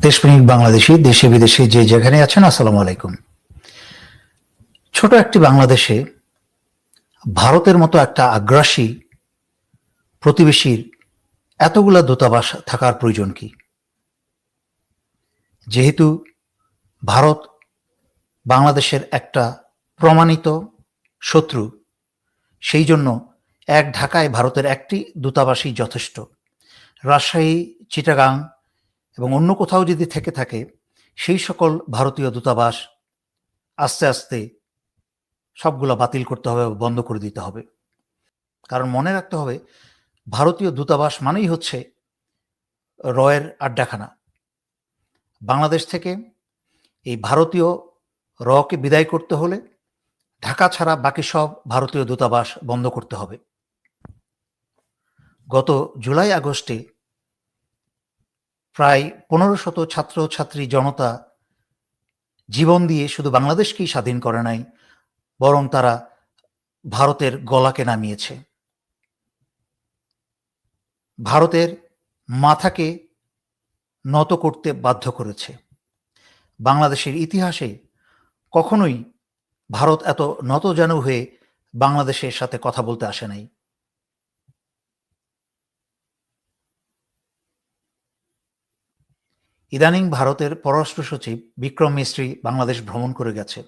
দেশপ্রেমিক বাংলাদেশি, দেশে বিদেশে যে যেখানে আছেন, আসসালামু আলাইকুম। ছোট একটি বাংলাদেশে ভারতের মতো একটা আগ্রাসী প্রতিবেশীর এতগুলা দূতাবাস থাকার প্রয়োজন কি? যেহেতু ভারত বাংলাদেশের একটা প্রমাণিত শত্রু, সেই জন্য এক ঢাকায় ভারতের একটি দূতাবাসই যথেষ্ট। রাজশাহী, চিটাগাং এবং অন্য কোথাও যদি থেকে থাকে, সেই সকল ভারতীয় দূতাবাস আস্তে আস্তে সবগুলো বাতিল করতে হবে বন্ধ করে দিতে হবে। কারণ মনে রাখতে হবে, ভারতীয় দূতাবাস মানেই হচ্ছে রয়ের আড্ডাখানা। বাংলাদেশ থেকে এই ভারতীয় রকে বিদায় করতে হলে ঢাকা ছাড়া বাকি সব ভারতীয় দূতাবাস বন্ধ করতে হবে। গত জুলাই আগস্টে প্রায় পনেরো শত ছাত্র ছাত্রী জনতা জীবন দিয়ে শুধু বাংলাদেশকেই স্বাধীন করে নাই, বরং তারা ভারতের গলাকে নামিয়েছে। ভারতের মাথাকে নত করতে বাধ্য করেছে। বাংলাদেশের ইতিহাসে কখনোই ভারত এত নতজানু হয়ে বাংলাদেশের সাথে কথা বলতে আসে নাই। ইদানিং ভারতের পররাষ্ট্র সচিব বিক্রম মিস্ত্রি বাংলাদেশ ভ্রমণ করে গেছে।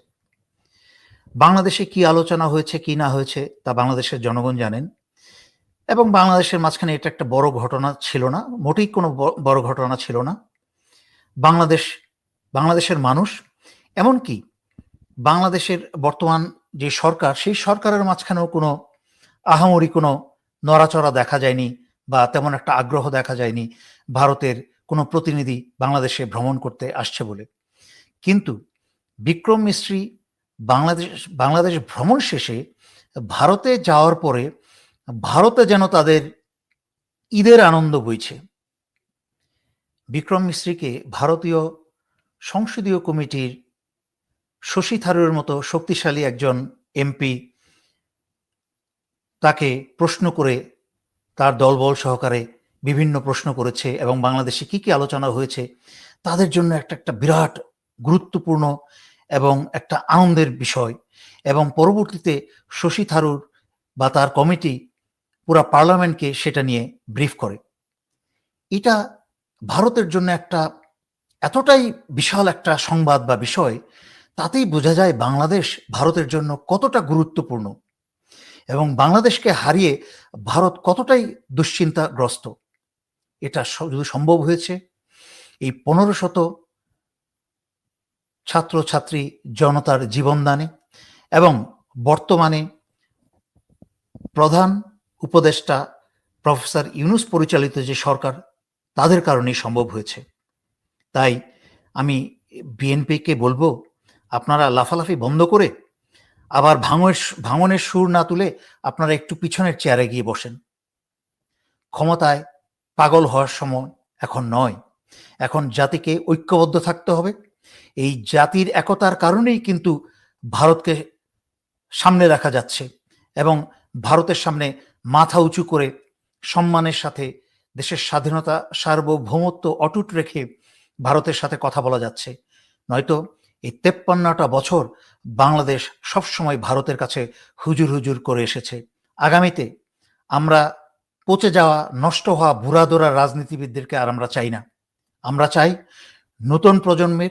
বাংলাদেশে কি আলোচনা হয়েছে, কি না হয়েছে, তা বাংলাদেশের জনগণ জানেন এবং বাংলাদেশের মাঝখানে এটা একটা বড় ঘটনা ছিল না, মোটেই কোনো বড় ঘটনা ছিল না। বাংলাদেশ, বাংলাদেশের মানুষ, এমনকি বাংলাদেশের বর্তমান যে সরকার, সেই সরকারের মাঝখানেও কোনো আহামরি কোনো নড়াচড়া দেখা যায়নি বা তেমন একটা আগ্রহ দেখা যায়নি ভারতের কোনো প্রতিনিধি বাংলাদেশে ভ্রমণ করতে আসছে বলে। কিন্তু বিক্রম মিস্ত্রি বাংলাদেশ বাংলাদেশ ভ্রমণ শেষে ভারতে যাওয়ার পরে ভারতে যেন তাদের ঈদের আনন্দ বইছে। বিক্রম মিস্ত্রিকে ভারতীয় সংসদীয় কমিটির শশী থারুরের মতো শক্তিশালী একজন এমপি তাকে প্রশ্ন করে তার দলবল সহকারে বিভিন্ন প্রশ্ন করেছে এবং বাংলাদেশে কি কি আলোচনা হয়েছে, তাদের জন্য একটা একটা বিরাট গুরুত্বপূর্ণ এবং একটা আনন্দের বিষয়। এবং পরবর্তীতে শশী থারুর বা তার কমিটি পুরা পার্লামেন্টকে সেটা নিয়ে ব্রিফ করে। এটা ভারতের জন্য একটা এতটাই বিশাল একটা সংবাদ বা বিষয়, তাতেই বোঝা যায় বাংলাদেশ ভারতের জন্য কতটা গুরুত্বপূর্ণ এবং বাংলাদেশকে হারিয়ে ভারত কতটাই দুশ্চিন্তাগ্রস্ত। এটা যদি সম্ভব হয়েছে, এই পনেরো শত ছাত্রছাত্রী জনতার জীবনদানে এবং বর্তমানে প্রধান উপদেষ্টা প্রফেসর ইউনুস পরিচালিত যে সরকার, তাদের কারণেই সম্ভব হয়েছে। তাই আমি বিএনপিকে বলব, আপনারা লাফালাফি বন্ধ করে আবার ভাঙনের ভাঙনের সুর না তুলে আপনারা একটু পিছনের চেয়ারে গিয়ে বসেন। ক্ষমতায় পাগল হওয়ার সময় এখন নয়। এখন জাতিকে ঐক্যবদ্ধ থাকতে হবে। এই জাতির একতার কারণেই কিন্তু ভারতকে সামনে রাখা যাচ্ছে এবং ভারতের সামনে মাথা উঁচু করে সম্মানের সাথে দেশের স্বাধীনতা, সার্বভৌমত্ব অটুট রেখে ভারতের সাথে কথা বলা যাচ্ছে। নয়তো এই তেপ্পান্নটা বছর বাংলাদেশ সবসময় ভারতের কাছে হুজুর হুজুর করে এসেছে। আগামীতে আমরা পচে যাওয়া, নষ্ট হওয়া বুড়াদোরা রাজনীতিবিদদেরকে আর আমরা চাই না। আমরা চাই নতুন প্রজন্মের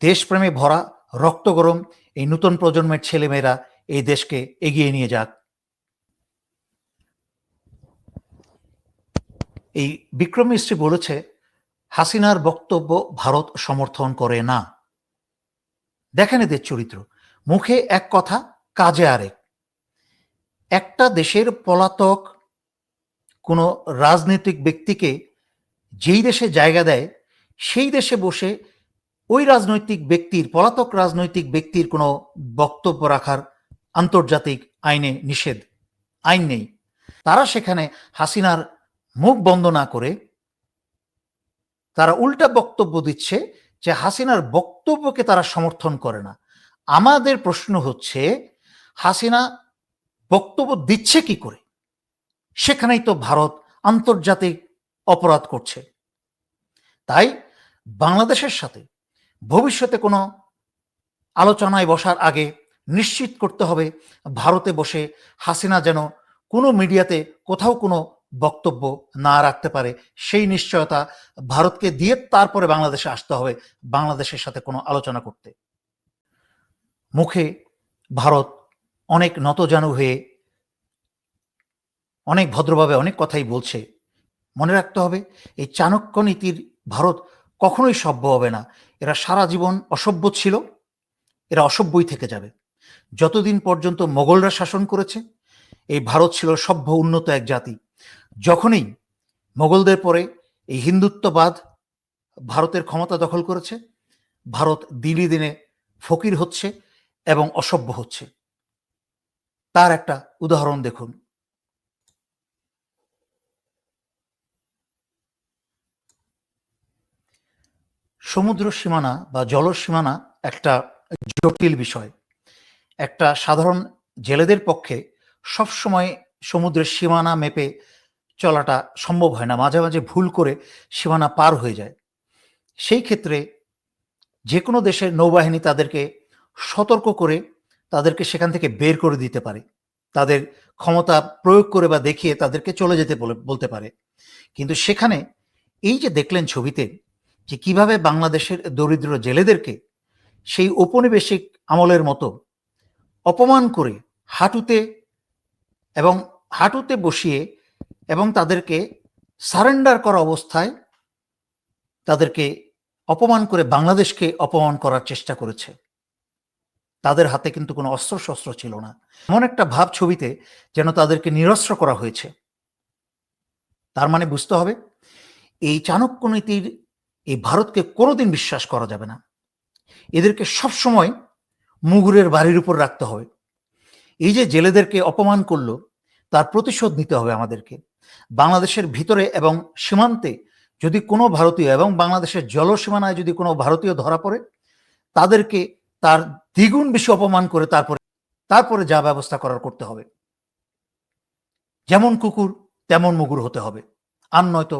দেশপ্রেমে ভরা, রক্ত গরম এই নতুন প্রজন্মের ছেলেমেয়েরা এই দেশকে এগিয়ে নিয়ে যাক। এই বিক্রম মিস্ত্রি বলেছে, হাসিনার বক্তব্য ভারত সমর্থন করে না। দেখেন এদের চরিত্র। মুখে এক কথা, কাজে আরেক। একটা দেশের পলাতক কোনো রাজনৈতিক ব্যক্তিকে যেই দেশে জায়গা দেয়, সেই দেশে বসে ওই রাজনৈতিক ব্যক্তির, পলাতক রাজনৈতিক ব্যক্তির কোনো বক্তব্য রাখার আন্তর্জাতিক আইনে নিষেধ, আইন নেই। তারা সেখানে হাসিনার মুখ বন্ধ না করে তারা উল্টা বক্তব্য দিচ্ছে যে হাসিনার বক্তব্যকে তারা সমর্থন করে না। আমাদের প্রশ্ন হচ্ছে, হাসিনা বক্তব্য দিচ্ছে কি করে? সেখানেই তো ভারত আন্তর্জাতিক অপরাধ করছে। তাই বাংলাদেশের সাথে ভবিষ্যতে কোনো আলোচনায় বসার আগে নিশ্চিত করতে হবে, ভারতে বসে হাসিনা যেন কোনো মিডিয়াতে কোথাও কোনো বক্তব্য না রাখতে পারে, সেই নিশ্চয়তা ভারতকে দিয়ে তারপরে বাংলাদেশে আসতে হবে, বাংলাদেশের সাথে কোনো আলোচনা করতে। মুখে ভারত অনেক নতজানু হয়ে অনেক ভদ্রভাবে অনেক কথাই বলছে। মনে রাখতে হবে, এই চাণক্য নীতির ভারত কখনোই সভ্য হবে না। এরা সারা জীবন অসভ্য ছিল, এরা অসভ্যই থেকে যাবে। যতদিন পর্যন্ত মোগলরা শাসন করেছে, এই ভারত ছিল সভ্য উন্নত এক জাতি। যখনই মোগলদের পরে এই হিন্দুত্ববাদ ভারতের ক্ষমতা দখল করেছে, ভারত দিনে দিনে ফকির হচ্ছে এবং অসভ্য হচ্ছে। তার একটা উদাহরণ দেখুন। সমুদ্র সীমানা বা জল সীমানা একটা জটিল বিষয়। একটা সাধারণ জেলেদের পক্ষে সবসময় সমুদ্রের সীমানা মেপে চলাটা সম্ভব হয় না। মাঝে মাঝে ভুল করে সীমানা পার হয়ে যায়। সেই ক্ষেত্রে যে কোনো দেশের নৌবাহিনী তাদেরকে সতর্ক করে তাদেরকে সেখান থেকে বের করে দিতে পারে। তাদের ক্ষমতা প্রয়োগ করে বা দেখিয়ে তাদেরকে চলে যেতে বলতে পারে। কিন্তু সেখানে এই যে দেখলেন ছবিতে যে কীভাবে বাংলাদেশের দরিদ্র জেলেদেরকে সেই ঔপনিবেশিক আমলের মতো অপমান করে হাঁটুতে এবং হাঁটুতে বসিয়ে এবং তাদেরকে সারেন্ডার করা অবস্থায় তাদেরকে অপমান করে বাংলাদেশকে অপমান করার চেষ্টা করেছে। তাদের হাতে কিন্তু কোনো অস্ত্র শস্ত্র ছিল না। এমন একটা ভাব ছবিতে যেন তাদেরকে নিরস্ত্র করা হয়েছে। তার মানে বুঝতে হবে, এই চাণক্য নীতির এই ভারতকে কোনোদিন বিশ্বাস করা যাবে না। এদেরকে সবসময় মুগুরের বাড়ির উপর রাখতে হবে। এই যে জেলেদেরকে অপমান করল, তার প্রতিশোধ নিতে হবে আমাদেরকে। বাংলাদেশের ভিতরে এবং সীমান্তে যদি কোনো ভারতীয় এবং বাংলাদেশের জলসীমানায় যদি কোনো ভারতীয় ধরা পড়ে, তাদেরকে তার দ্বিগুণ বেশি অপমান করে তারপরে তারপরে যা ব্যবস্থা করার করতে হবে। যেমন কুকুর, তেমন মুগুর হতে হবে। আর নয়তো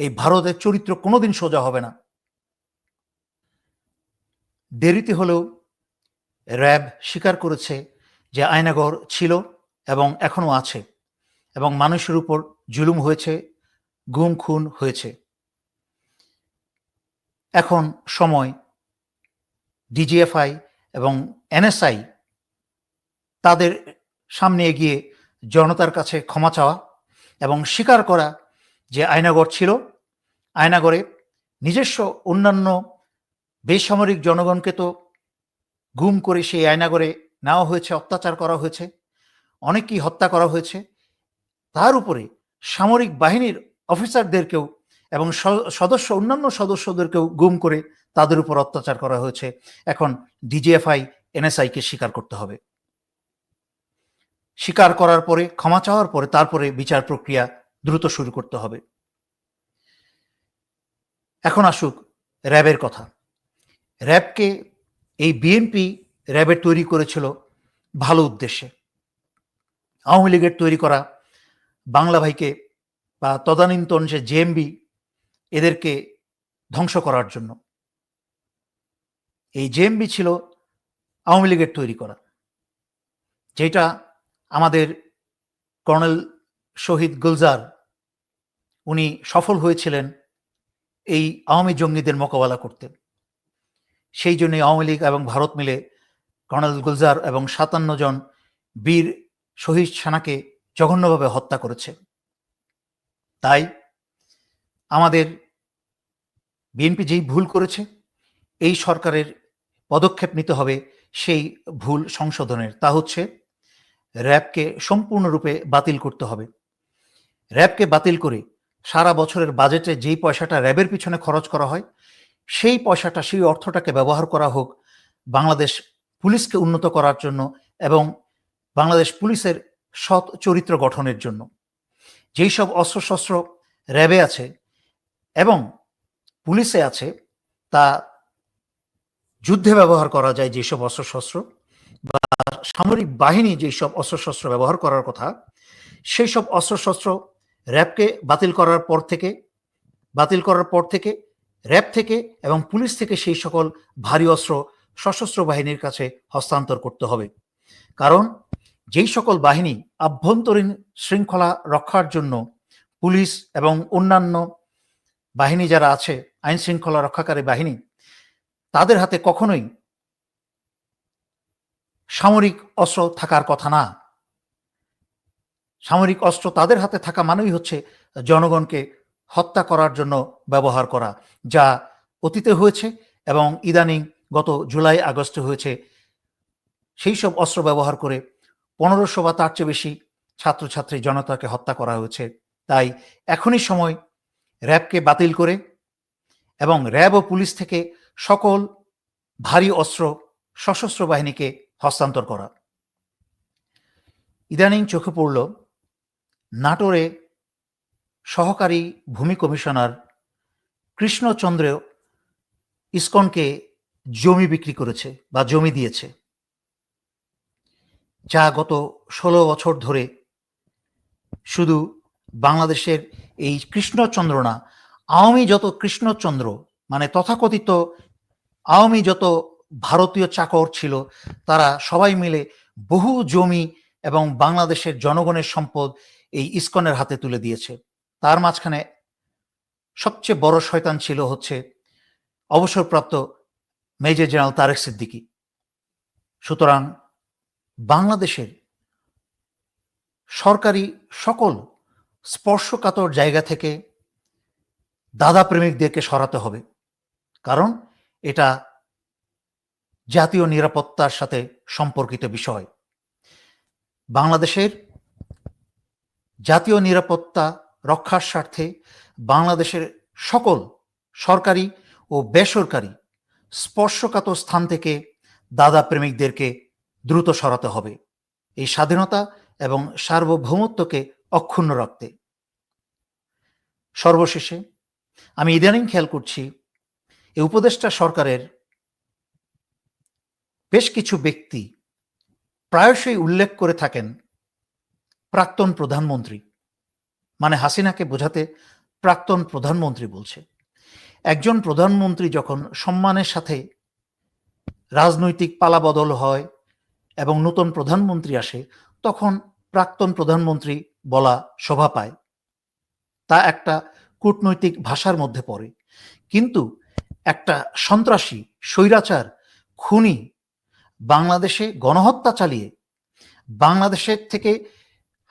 এই ভারতের চরিত্র কোনোদিন সোজা হবে না। দেরিতে হলেও র্যাব স্বীকার করেছে যে আয়নাগর ছিল এবং এখনও আছে এবং মানুষের উপর জুলুম হয়েছে, গুম খুন হয়েছে। এখন সময় ডিজিএফআই এবং এনএসআই তাদের সামনে এগিয়ে জনতার কাছে ক্ষমা চাওয়া এবং স্বীকার করা যে আয়নাগর ছিল আয়নাগরে নিজস্ব অন্যান্য বেসামরিক জনগণকে তো গুম করে সেই আয়নাগরে নেওয়া হয়েছে, অত্যাচার করা হয়েছে, অনেককেই হত্যা করা হয়েছে। তার উপরে সামরিক বাহিনীর অফিসারদেরকেও এবং সদস্য, অন্যান্য সদস্যদেরকেও গুম করে তাদের উপর অত্যাচার করা হয়েছে। এখন ডিজিএফআই, এনএসআইকে স্বীকার করতে হবে। স্বীকার করার পরে, ক্ষমা চাওয়ার পরে, তারপরে বিচার প্রক্রিয়া দ্রুত শুরু করতে হবে। এখন আসুক র্যাবের কথা। র্যাবকে এই বিএনপি র্যাবের তৈরি করেছিল ভালো উদ্দেশ্যে। আওয়ামী লীগের তৈরি করা বাংলা ভাইকে বা তদানীন্তন যে জেএমবি এদেরকে ধ্বংস করার জন্য। এই জেএমবি ছিল আওয়ামী লীগের তৈরি করা। যেটা আমাদের কর্নেল শহীদ গুলজার, উনি সফল হয়েছিলেন এই আওয়ামী জঙ্গিদের মোকাবেলা করতে সেই জন্য আওয়ামী লীগ এবং ভারত মিলে কর্নেল গুলজার এবং সাতান্ন জন বীর শহীদ সেনাকে জঘন্যভাবে হত্যা করেছে। তাই আমাদের বিএনপি যেই ভুল করেছে, এই সরকারের পদক্ষেপ নিতে হবে সেই ভুল সংশোধনের। তা হচ্ছে র্যাবকে সম্পূর্ণরূপে বাতিল করতে হবে। র্যাবকে বাতিল করে সারা বছরের বাজেটে যেই পয়সাটা র্যাবের পিছনে খরচ করা হয়, সেই পয়সাটা, সেই অর্থটাকে ব্যবহার করা হোক বাংলাদেশ পুলিশকে উন্নত করার জন্য এবং বাংলাদেশ পুলিশের সৎ চরিত্র গঠনের জন্য। যেই সব অস্ত্রশস্ত্র র্যাবে আছে এবং পুলিশে আছে, তা যুদ্ধে ব্যবহার করা যায় যেসব অস্ত্রশস্ত্র বা সামরিক বাহিনী যেসব অস্ত্রশস্ত্র ব্যবহার করার কথা, সেই সব অস্ত্রশস্ত্র র্যাবকে বাতিল করার পর থেকে, বাতিল করার পর থেকে, র্যাব থেকে এবং পুলিশ থেকে সেই সকল ভারী অস্ত্র সশস্ত্র বাহিনীর কাছে হস্তান্তর করতে হবে। কারণ যেই সকল বাহিনী আভ্যন্তরীণ শৃঙ্খলা রক্ষার জন্য পুলিশ এবং অন্যান্য বাহিনী যারা আছে, আইন শৃঙ্খলা রক্ষাকারী বাহিনী, তাদের হাতে কখনোই সামরিক অস্ত্র থাকার কথা না। সামরিক অস্ত্র তাদের হাতে থাকা মানেই হচ্ছে জনগণকে হত্যা করার জন্য ব্যবহার করা, যা অতীতে হয়েছে এবং ইদানিং গত জুলাই আগস্টে হয়েছে। সেই সব অস্ত্র ব্যবহার করে পনেরোশো বা তার চেয়ে বেশি ছাত্রছাত্রী জনতাকে হত্যা করা হয়েছে। তাই এখনই সময় র্যাবকে বাতিল করে এবং র্যাব ও পুলিশ থেকে সকল ভারী অস্ত্র, সশস্ত্র বাহিনীকে হস্তান্তর করা। ইদানিং চোখে পড়ল নাটোরে সহকারী ভূমি কমিশনার কৃষ্ণচন্দ্র ইসকনকে জমি বিক্রি করেছে বা জমি দিয়েছে, যা গত ষোলো বছর ধরে শুধু বাংলাদেশের এই কৃষ্ণচন্দ্র না, আওয়ামী যত কৃষ্ণচন্দ্র মানে তথাকথিত আওয়ামী যত ভারতীয় চাকর ছিল, তারা সবাই মিলে বহু জমি এবং বাংলাদেশের জনগণের সম্পদ এই ইস্কনের হাতে তুলে দিয়েছে। তার মাঝখানে সবচেয়ে বড় শয়তান ছিল হচ্ছে অবসরপ্রাপ্ত মেজর জেনারেল তারেক সিদ্দিকি। সুতরাং বাংলাদেশের সরকারি সকল স্পর্শকাতর জায়গা থেকে দাদা প্রেমিকদেরকে সরাতে হবে। কারণ এটা জাতীয় নিরাপত্তার সাথে সম্পর্কিত বিষয়। বাংলাদেশের জাতীয় নিরাপত্তা রক্ষার স্বার্থে বাংলাদেশের সকল সরকারি ও বেসরকারি স্পর্শকাতর স্থান থেকে দাদা প্রেমিকদেরকে দ্রুত সরাতে হবে। এই স্বাধীনতা এবং সার্বভৌমত্বকে অক্ষুণ্ণ রাখতে। সর্বশেষে আমি ইদানিং খেয়াল করছি এই উপদেষ্টা সরকারের বেশ কিছু ব্যক্তি প্রায়শই উল্লেখ করে থাকেন প্রাক্তন প্রধানমন্ত্রী। মানে হাসিনাকে বোঝাতে প্রাক্তন প্রধানমন্ত্রী বলছে। একজন প্রধানমন্ত্রী যখন সম্মানের সাথে রাজনৈতিক পালাবদল হয় এবং নতুন প্রধানমন্ত্রী আসে, তখন প্রাক্তন প্রধানমন্ত্রী বলা শোভা পায়। তা একটা কূটনৈতিক ভাষার মধ্যে পড়ে। কিন্তু একটা সন্ত্রাসী, স্বৈরাচার খুনি বাংলাদেশে গণহত্যা চালিয়ে বাংলাদেশের থেকে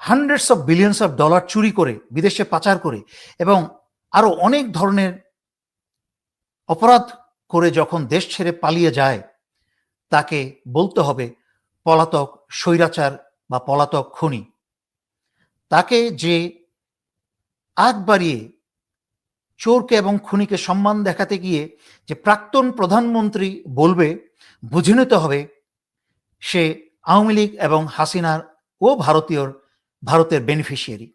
hundreds of billions of dollar চুরি করে বিদেশে পাচার করে এবং আরও অনেক ধরনের অপরাধ করে যখন দেশ ছেড়ে পালিয়ে যায়, তাকে বলতে হবে পলাতক স্বৈরাচার বা পলাতক খনি। তাকে যে আগ বাড়িয়ে চোরকে এবং খুনিকে সম্মান দেখাতে গিয়ে যে প্রাক্তন প্রধানমন্ত্রী বলবে, বুঝে নিতে হবে সে আওয়ামী লীগ এবং হাসিনার ও ভারতীয় ভারতের বেনিফিশিয়ারি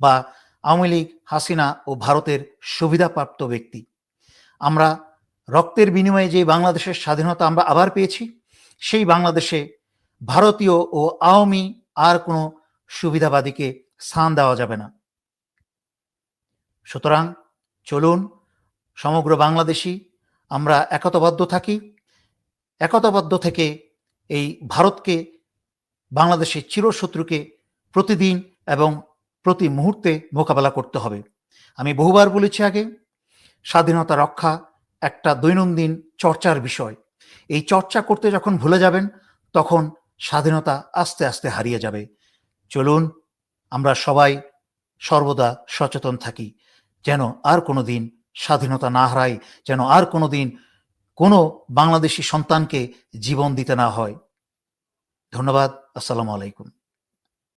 বা আওয়ামী লীগ, হাসিনা ও ভারতের সুবিধাপ্রাপ্ত ব্যক্তি। আমরা রক্তের বিনিময়ে যে বাংলাদেশের স্বাধীনতা আমরা আবার পেয়েছি, সেই বাংলাদেশে ভারতীয় ও আওয়ামী আর কোনো সুবিধাবাদীকে স্থান দেওয়া যাবে না। সুতরাং চলুন, সমগ্র বাংলাদেশি আমরা একতাবদ্ধ থাকি। একতাবদ্ধ থেকে এই ভারতকে, বাংলাদেশের চিরশত্রুকে প্রতিদিন এবং প্রতি মুহূর্তে মোকাবেলা করতে হবে। আমি বহুবার বলেছি আগে, স্বাধীনতা রক্ষা একটা দৈনন্দিন চর্চার বিষয়। এই চর্চা করতে যখন ভুলে যাবেন, তখন স্বাধীনতা আস্তে আস্তে হারিয়ে যাবে। চলুন, আমরা সবাই সর্বদা সচেতন থাকি, যেন আর কোনো দিন স্বাধীনতা না হারাই, যেন আর কোনো দিন কোনো বাংলাদেশি সন্তানকে জীবন দিতে না হয়। ধন্যবাদ, আসসালামু আলাইকুম।